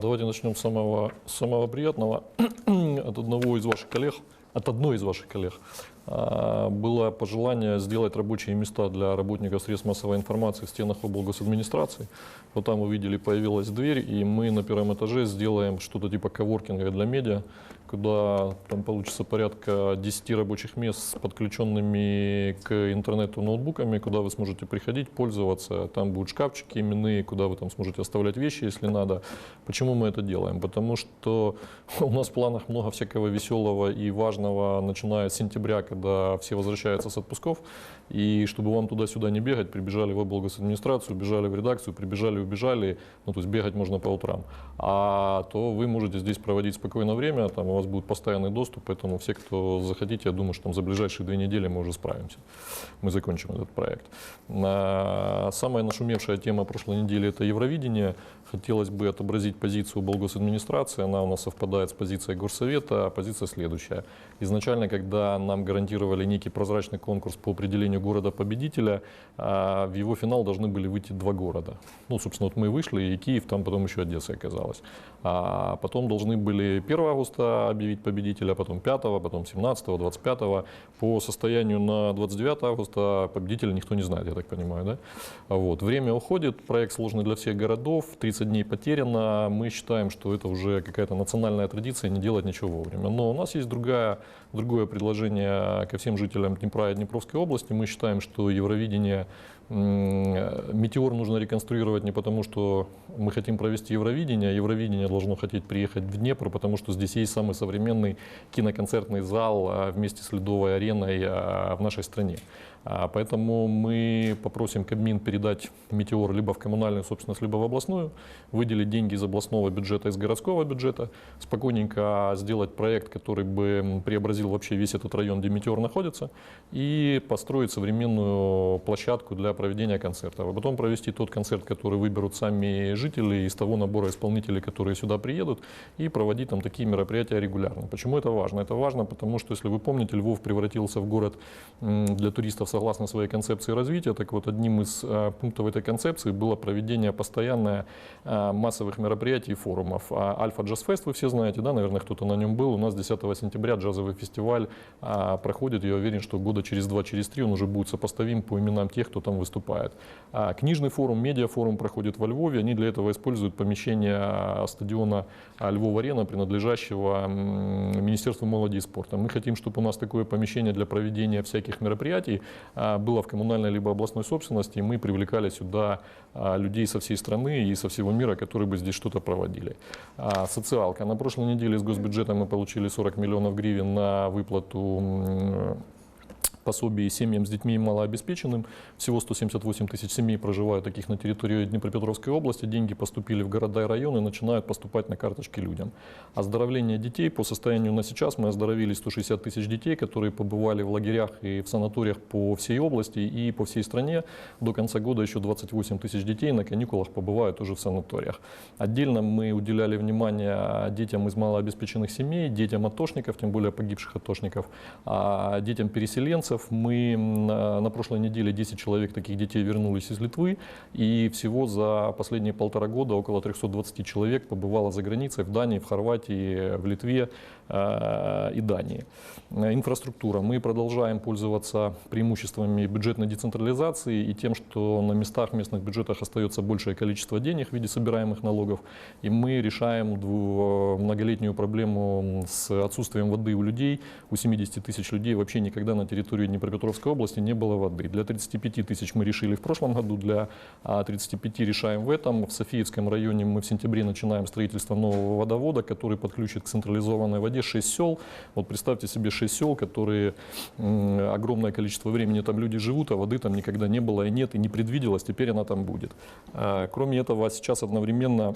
Давайте начнем с самого, самого приятного. От одного из ваших коллег, от одной из ваших коллег а, было пожелание сделать рабочие места для работников средств массовой информации в стенах облгосадминистрации. Вот там вы видели, появилась дверь, и мы на первом этаже сделаем что-то типа коворкинга для медиа, куда там получится порядка 10 рабочих мест с подключенными к интернету ноутбуками, куда вы сможете приходить, пользоваться. Там будут шкафчики именные, куда вы там сможете оставлять вещи, если надо. Почему мы это делаем? Потому что у нас в планах много всякого веселого и важного, начиная с сентября, когда все возвращаются с отпусков. И чтобы вам туда-сюда не бегать, прибежали в облгосадминистрацию, бежали в редакцию, прибежали, убежали. Ну, то есть бегать можно по утрам. А то вы можете здесь проводить спокойное время, там вас будет постоянный доступ, поэтому все, кто захотите, я думаю, что там за ближайшие две недели мы уже справимся. Мы закончим этот проект. А, Самая нашумевшая тема прошлой недели – это Евровидение. Хотелось бы отобразить позицию облгосадминистрации. Она у нас совпадает с позицией Горсовета. А позиция следующая. Изначально, когда нам гарантировали некий прозрачный конкурс по определению города-победителя, а, в его финал должны были выйти два города. Ну, собственно, вот мы вышли, и Киев, там потом еще Одесса оказалась. А потом должны были 1 августа объявить победителя, потом 5, потом 17, 25. По состоянию на 29 августа победителя никто не знает, я так понимаю. Да? Вот. Время уходит, проект сложный для всех городов, 30 дней потеряно. Мы считаем, что это уже какая-то национальная традиция не делать ничего вовремя. Но у нас есть другая, другое предложение ко всем жителям Днепра и Днепровской области. Мы считаем, что Евровидение Метеор нужно реконструировать не потому, что мы хотим провести Евровидение, а Евровидение должно хотеть приехать в Днепр, потому что здесь есть самый современный киноконцертный зал а, вместе с Ледовой ареной а, в нашей стране. А, Поэтому мы попросим Кабмин передать Метеор либо в коммунальную собственность, либо в областную, выделить деньги из областного бюджета, из городского бюджета, спокойненько сделать проект, который бы преобразил вообще весь этот район, где Метеор находится, и построить современную площадку для проведения концертов. А потом провести тот концерт, который выберут сами жители из того набора исполнителей, которые сюда приедут, и проводить там такие мероприятия регулярно. Почему это важно? Это важно, потому что, если вы помните, Львов превратился в город для туристов согласно своей концепции развития. Так вот, одним из э, пунктов этой концепции было проведение постоянное э, массовых мероприятий и форумов. А Альфа Джаз Фест, вы все знаете, да, наверное, кто-то на нем был. У нас 10 сентября джазовый фестиваль а, проходит. Я уверен, что года через два, через три он уже будет сопоставим по именам тех, кто там выступает. А Книжный форум, медиафорум проходит во Львове. Они для этого используют помещение а, стадиона а, Львов-Арена, принадлежащего Министерству молоди и спорта. Мы хотим, чтобы у нас такое помещение для проведения всяких мероприятий было в коммунальной либо областной собственности, и мы привлекали сюда людей со всей страны и со всего мира, которые бы здесь что-то проводили. Социалка. На прошлой неделе из госбюджета мы получили 40 миллионов гривен на выплату пособий семьям с детьми малообеспеченным. Всего 178 тысяч семей проживают таких на территории Днепропетровской области. Деньги поступили в города и районы и начинают поступать на карточки людям. Оздоровление детей по состоянию на сейчас мы оздоровили 160 тысяч детей, которые побывали в лагерях и в санаториях по всей области и по всей стране. До конца года еще 28 тысяч детей на каникулах побывают уже в санаториях. Отдельно мы уделяли внимание детям из малообеспеченных семей, детям атошников, тем более погибших атошников, а детям переселенцев. Мы на, прошлой неделе 10 человек таких детей вернулись из Литвы, и всего за последние полтора года около 320 человек побывало за границей в Дании, в Хорватии, в Литве и Дании. Э, Инфраструктура. Мы продолжаем пользоваться преимуществами бюджетной децентрализации и тем, что на местах в местных бюджетах остается большее количество денег в виде собираемых налогов, и мы решаем дву- многолетнюю проблему с отсутствием воды у людей. У 70 тысяч людей вообще никогда на территории Днепропетровской области не было воды. Для 35 тысяч мы решили в прошлом году, для а, 35 решаем в этом. В Софиевском районе мы в сентябре начинаем строительство нового водовода, который подключит к централизованной воде 6 сел. Вот представьте себе 6 сел, которые огромное количество времени там люди живут, а воды там никогда не было и нет, и не предвиделось, теперь она там будет. А, Кроме этого, сейчас одновременно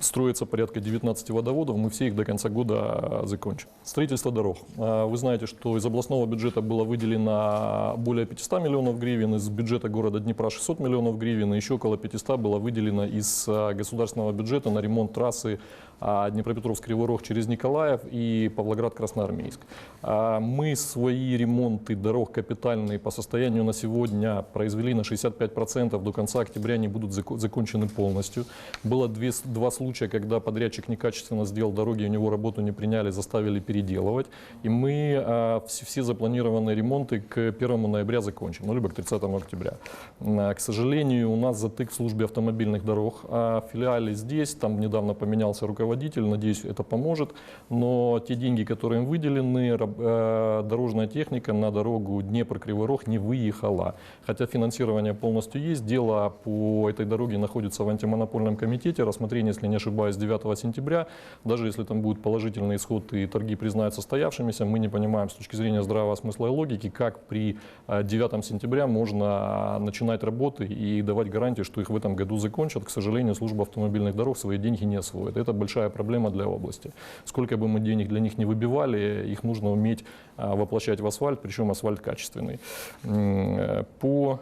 строится порядка 19 водоводов, мы все их до конца года а, закончим. Строительство дорог. А, Вы знаете, что из областного бюджета было выделено более 500 миллионов гривен, из бюджета города Днепра 600 миллионов гривен, и еще около 500 было выделено из государственного бюджета на ремонт трассы Днепропетровск, Кривой Рог через Николаев и Павлоград, Красноармейск. А Мы свои ремонты дорог капитальные по состоянию на сегодня произвели на 65%, до конца октября они будут зако- закончены полностью. Было две два случая, когда подрядчик некачественно сделал дороги, у него работу не приняли, заставили переделывать. И мы а, вс- все запланированные ремонты к 1 ноября закончим, ну, либо к 30 октября. А, К сожалению, у нас затык в службе автомобильных дорог. А в филиале здесь, там недавно поменялся руководитель, надеюсь, это поможет. Но те деньги, которые им выделены, э, дорожная техника на дорогу Днепр-Кривой Рог не выехала. Хотя финансирование полностью есть, дело по этой дороге находится в антимонопольном комитете. Рассмотрение, если не ошибаюсь, 9 сентября. Даже если там будет положительный исход и торги признают состоявшимися, мы не понимаем с точки зрения здравого смысла и логики, как при э, 9 сентября можно начинать работы и давать гарантии, что их в этом году закончат. К сожалению, служба автомобильных дорог свои деньги не освоит. Это большая проблема для области. Сколько бы мы денег для них не выбивали, их нужно уметь а, воплощать в асфальт, причем асфальт качественный. Э, По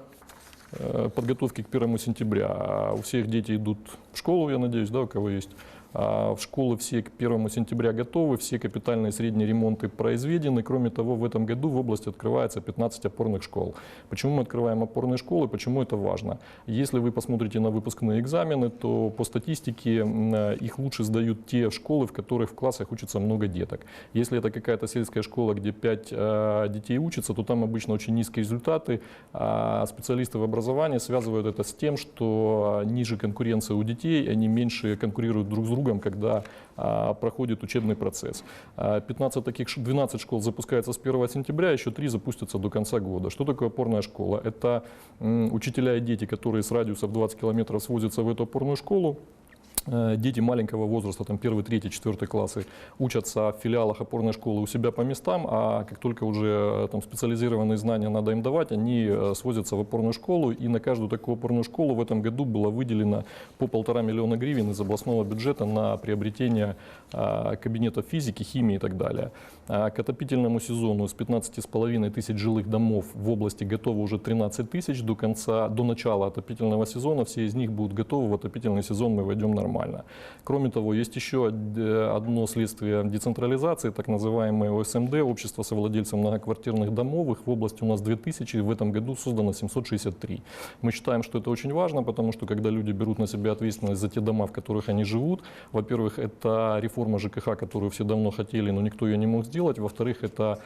э, подготовке к 1 сентября а, у всех дети идут в школу, я надеюсь, да, у кого есть. А В школы все к 1 сентября готовы, все капитальные и средние ремонты произведены. Кроме того, в этом году в области открывается 15 опорных школ. Почему мы открываем опорные школы, почему это важно? Если вы посмотрите на выпускные экзамены, то по статистике э, их лучше сдают те школы, в которых в классах учатся много деток. Если это какая-то сельская школа, где 5 детей учатся, то там обычно очень низкие результаты. А специалисты в образовании связывают это с тем, что а, ниже конкуренция у детей, они меньше конкурируют друг с другом, когда а, проходит учебный процесс. А, 15 таких, ш- 12 школ запускается с 1 сентября, еще 3 запустятся до конца года. Что такое опорная школа? Это учителя и дети, которые с радиусов 20 километров свозятся в эту опорную школу, Дети маленького возраста, там первый, третий, четвертый классы, учатся в филиалах опорной школы у себя по местам, а как только уже э, там специализированные знания надо им давать, они э, свозятся в опорную школу, и на каждую такую опорную школу в этом году было выделено по полтора миллиона гривен из областного бюджета на приобретение а, кабинетов физики, химии и так далее. А К отопительному сезону с 15,5 тысяч жилых домов в области готово уже 13 тысяч. До конца, до начала отопительного сезона все из них будут готовы. В отопительный сезон мы войдем нормально. Кроме того, есть еще од- одно следствие децентрализации, так называемое ОСМД, Общество совладельцев многоквартирных домов. В области у нас 2000, в этом году создано 763. Мы считаем, что это очень важно, потому что когда люди берут на себя ответственность за те дома, в которых они живут, во-первых, это реформа ЖКХ, которую все давно хотели, но никто ее не мог сделать. Во-вторых, это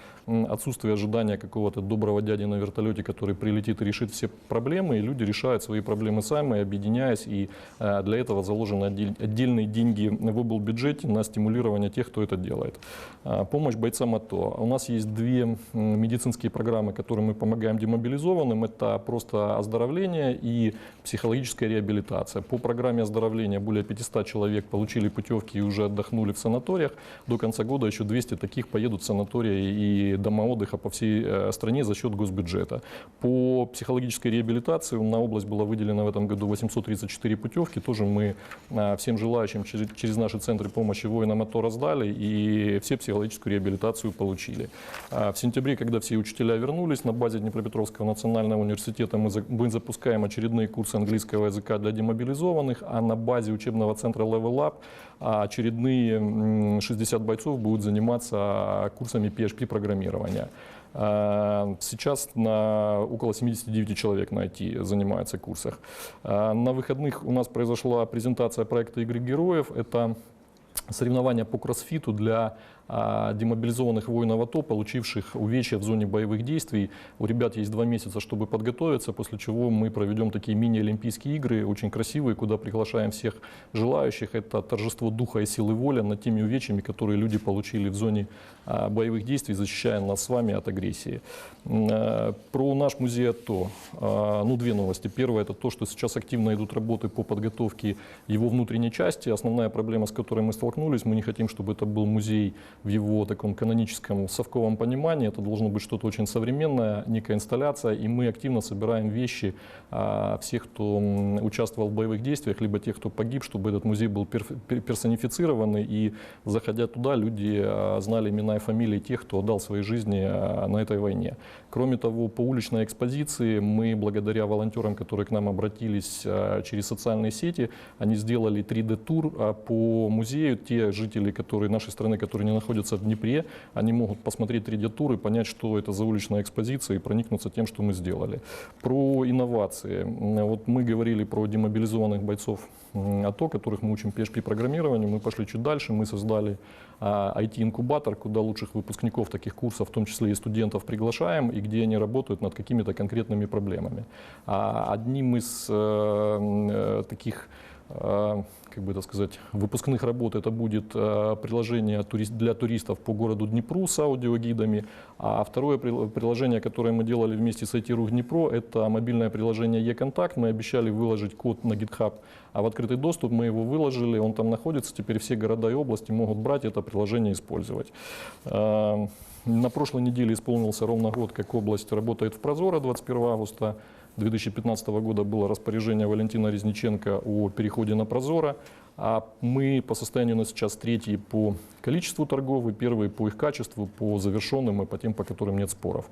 отсутствие ожидания какого-то доброго дяди на вертолете, который прилетит и решит все проблемы, и люди решают свои проблемы сами, объединяясь, и э, для этого заложены отдель- отдельные деньги в облбюджете на стимулирование тех, кто это делает. А, Помощь бойцам АТО. У нас есть две медицинские программы, которым мы помогаем демобилизованным. Это просто оздоровление и психологическая реабилитация. По программе оздоровления более 500 человек получили путевки и уже отдохнули в санаториях. До конца года еще 200 таких поедут в санатории и дома отдыха по всей э, стране за счет госбюджета. По психологической реабилитации на область было выделено в этом году 834 путевки. Тоже мы а, всем желающим через, наши центры помощи воинам АТО раздали и все психологическую реабилитацию получили. А В сентябре, когда все учителя вернулись, на базе Днепропетровского национального университета мы, мы запускаем очередные курсы английского языка для демобилизованных, а на базе учебного центра Level Up а, очередные м, 60 бойцов будут заниматься курсами PHP-программирования. А, Сейчас на около 79 человек на IT занимаются в курсах. А, На выходных у нас произошла презентация проекта «Игры героев». Это соревнования по кроссфиту для демобилизованных воинов АТО, получивших увечья в зоне боевых действий. У ребят есть два месяца, чтобы подготовиться, после чего мы проведем такие мини-олимпийские игры, очень красивые, куда приглашаем всех желающих. Это торжество духа и силы воли над теми увечьями, которые люди получили в зоне а, боевых действий, защищая нас с вами от агрессии. Э, Про наш музей АТО. А, Ну, две новости. Первое – это то, что сейчас активно идут работы по подготовке его внутренней части. Основная проблема, с которой мы столкнулись, мы не хотим, чтобы это был музей в его таком каноническом совковом понимании. Это должно быть что-то очень современное, некая инсталляция, и мы активно собираем вещи а, всех, кто участвовал в боевых действиях, либо тех, кто погиб, чтобы этот музей был персонифицированный, и заходя туда, люди а, знали имена и фамилии тех, кто отдал свои жизни а, на этой войне. Кроме того, по уличной экспозиции мы, благодаря волонтерам, которые к нам обратились через социальные сети, они сделали 3D-тур а, по музею. Те жители которые, нашей страны, которые не находятся в Днепре, они могут посмотреть 3D-тур и понять, что это за уличная экспозиция и проникнуться тем, что мы сделали. Про инновации. Вот мы говорили про демобилизованных бойцов АТО, которых мы учим PHP-программированию. Мы пошли чуть дальше, мы создали а, IT-инкубатор, куда лучших выпускников таких курсов, в том числе и студентов, приглашаем, и где они работают над какими-то конкретными проблемами. А одним из э, э, таких как бы это сказать, выпускных работ это будет э, приложение для туристов по городу Днепру с аудиогидами, а второе прил- приложение, которое мы делали вместе с IT-Рух Днепро, это мобильное приложение e-контакт. Мы обещали выложить код на GitHub, а в открытый доступ мы его выложили, он там находится, теперь все города и области могут брать это приложение и использовать. Э, На прошлой неделе исполнился ровно год, как область работает в Прозоро 21 августа. 2015 года было распоряжение Валентина Резниченко о переходе на Прозоро. А мы по состоянию на сейчас третьи по количеству торгов и первые по их качеству, по завершенным и по тем, по которым нет споров.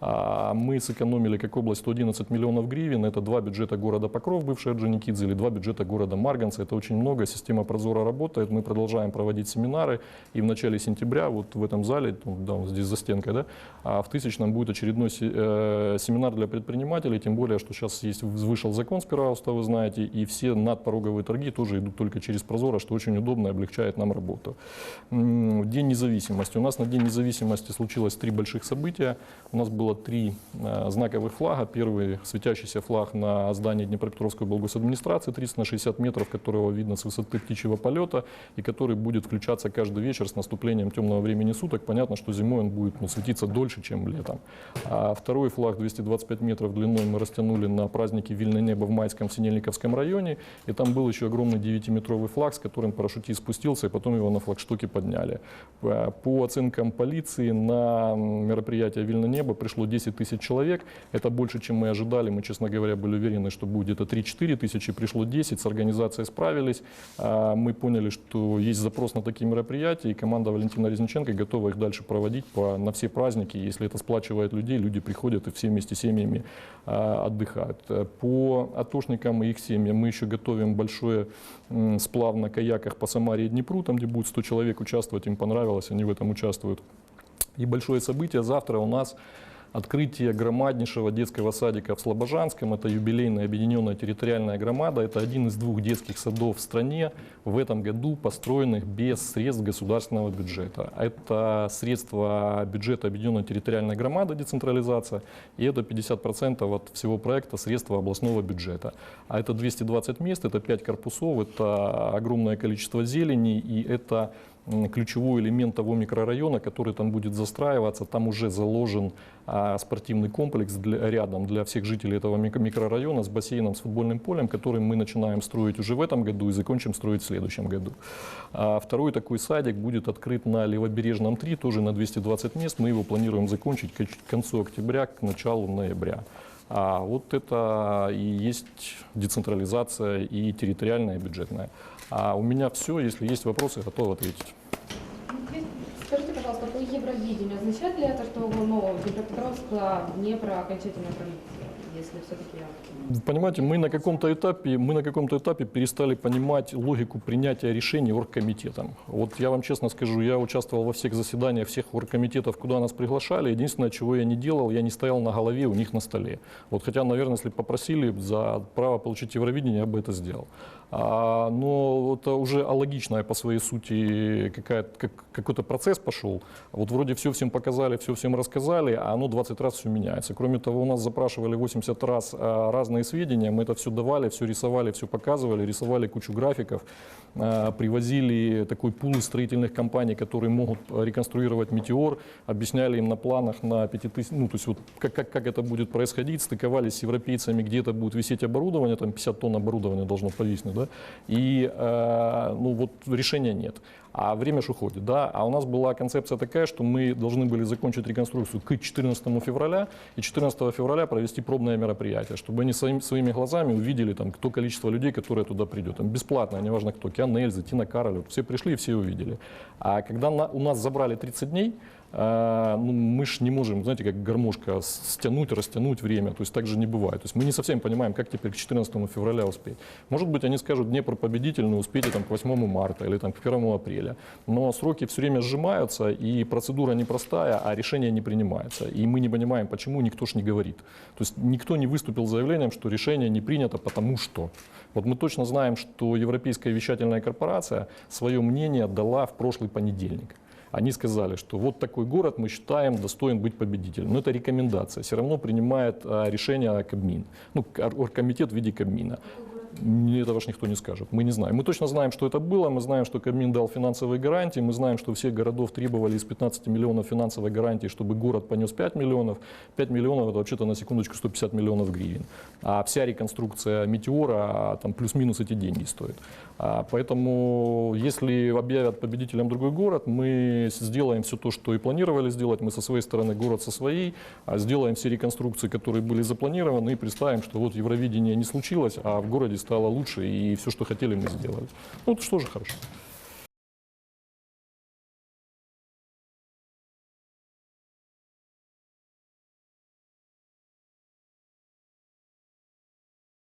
А мы сэкономили как область 111 миллионов гривен. Это два бюджета города Покров, бывший Орджоникидзе, или два бюджета города Марганца. Это очень много. Система Прозора работает. Мы продолжаем проводить семинары. И в начале сентября вот в этом зале, ну, да, вот здесь за стенкой, да, а в Тысячном будет очередной э, семинар для предпринимателей. Тем более, что сейчас есть, вышел закон с 1 августа, вы знаете, и все надпороговые торги тоже идут только через Прозоро, что очень удобно и облегчает нам работу. День независимости. У нас на День независимости случилось три больших события. У нас было три э, знаковых флага. Первый светящийся флаг на здании Днепропетровской администрации 30 на 60 метров, которого видно с высоты птичьего полета, и который будет включаться каждый вечер с наступлением темного времени суток. Понятно, что зимой он будет ну, светиться дольше, чем летом. А второй флаг 225 метров длиной мы растянули на празднике «Вильное небо» в Майском Синельниковском районе. И там был еще огромный 9-метровый флаг, с которым парашютист спустился, и потом его на флагштоке подняли. Э, По оценкам полиции на мероприятие «Вильное небо» пришло 10 тысяч человек. Это больше, чем мы ожидали. Мы, честно говоря, были уверены, что будет где-то 3-4 тысячи. Пришло 10, с организацией справились. А Мы поняли, что есть запрос на такие мероприятия, и команда Валентина Резниченко готова их дальше проводить на все праздники. Если это сплачивает людей, люди приходят и все вместе с семьями а, отдыхают. Э, По атошникам и их семьям мы еще готовим большой м, сплав на каяках по Самаре и Днепру, там, где будет 100 человек участвовать, им понравилось, они в этом участвуют. И большое событие завтра у нас открытие громаднейшего детского садика в Слобожанском. Это юбилейная объединенная территориальная громада. Это один из двух детских садов в стране в этом году построенных без средств государственного бюджета. Это средства бюджета объединенной территориальной громады, децентрализация, и это 50% от всего проекта средства областного бюджета. А это 220 мест, это 5 корпусов, это огромное количество зелени, и это ключевой элемент того микрорайона, который там будет застраиваться. Там уже заложен а, спортивный комплекс для, рядом для всех жителей этого мик- микрорайона с бассейном, с футбольным полем, который мы начинаем строить уже в этом году и закончим строить в следующем году. А второй такой садик будет открыт на Левобережном 3, тоже на 220 мест. Мы его планируем закончить к концу октября, к началу ноября. А вот это и есть децентрализация и территориальная, и бюджетная. А у меня все. Если есть вопросы, готов ответить. Скажите, пожалуйста, по Евровидению, означает ли это, что ну, Днепропетровск, Днепр окончательно пролетел, если все-таки... Понимаете, мы на каком-то этапе, мы на каком-то этапе перестали понимать логику принятия решений оргкомитетом. Вот я вам честно скажу, я участвовал во всех заседаниях всех оргкомитетов, куда нас приглашали. Единственное, чего я не делал, я не стоял на голове у них на столе. Вот хотя, наверное, если попросили за право получить Евровидение, я бы это сделал. А, но это уже алогичная по своей сути какая как, какой-то процесс пошел. Вот вроде все всем показали, все всем рассказали, а оно 20 раз все меняется. Кроме того, у нас запрашивали 80 раз а, разные сведения, мы это все давали, все рисовали, все показывали, рисовали кучу графиков, а, привозили такой пул из строительных компаний, которые могут реконструировать метеор, объясняли им на планах на 5000, ну то есть вот как, как, как это будет происходить, стыковались с европейцами, где это будет висеть оборудование, там 50 тонн оборудования должно повиснуть, да, и э, ну вот решения нет. А время ж уходит, да. А у нас была концепция такая, что мы должны были закончить реконструкцию к 14 февраля и 14 февраля провести пробное мероприятие, чтобы они своим- своими глазами увидели там, то количество людей, которое туда придет. Там, бесплатно, неважно кто, Киан Эльза, Тина Кароль, вот все пришли и все увидели. А когда на- у нас забрали 30 дней, а, ну, мы же не можем, знаете, как гармошка, стянуть, растянуть время. То есть так же не бывает. То есть мы не совсем понимаем, как теперь к 14 февраля успеть. Может быть, они скажут Днепр победительный, успейте там, к 8 марта или там, к 1 апреля. Но сроки все время сжимаются, и процедура непростая, а решение не принимается. И мы не понимаем, почему никто ж не говорит. То есть никто не выступил с заявлением, что решение не принято, потому что. Вот мы точно знаем, что Европейская вещательная корпорация свое мнение дала в прошлый понедельник. Они сказали, что вот такой город мы считаем достоин быть победителем. Но это рекомендация. Все равно принимает а, решение Кабмин. Ну, ор- оргкомитет в виде Кабмина. Этого ж никто не скажет. Мы не знаем. Мы точно знаем, что это было. Мы знаем, что Кабмин дал финансовые гарантии. Мы знаем, что всех городов требовали из 15 миллионов финансовой гарантии, чтобы город понес 5 миллионов. 5 миллионов это вообще-то на секундочку 150 миллионов гривен. А вся реконструкция метеора а, там плюс-минус эти деньги стоит. А, Поэтому, если объявят победителем другой город, мы сделаем все то, что и планировали сделать. Мы со своей стороны, город со своей, а сделаем все реконструкции, которые были запланированы, и представим, что вот Евровидение не случилось, а в городе стало лучше, и все, что хотели, мы сделали. Ну, это же хорошо.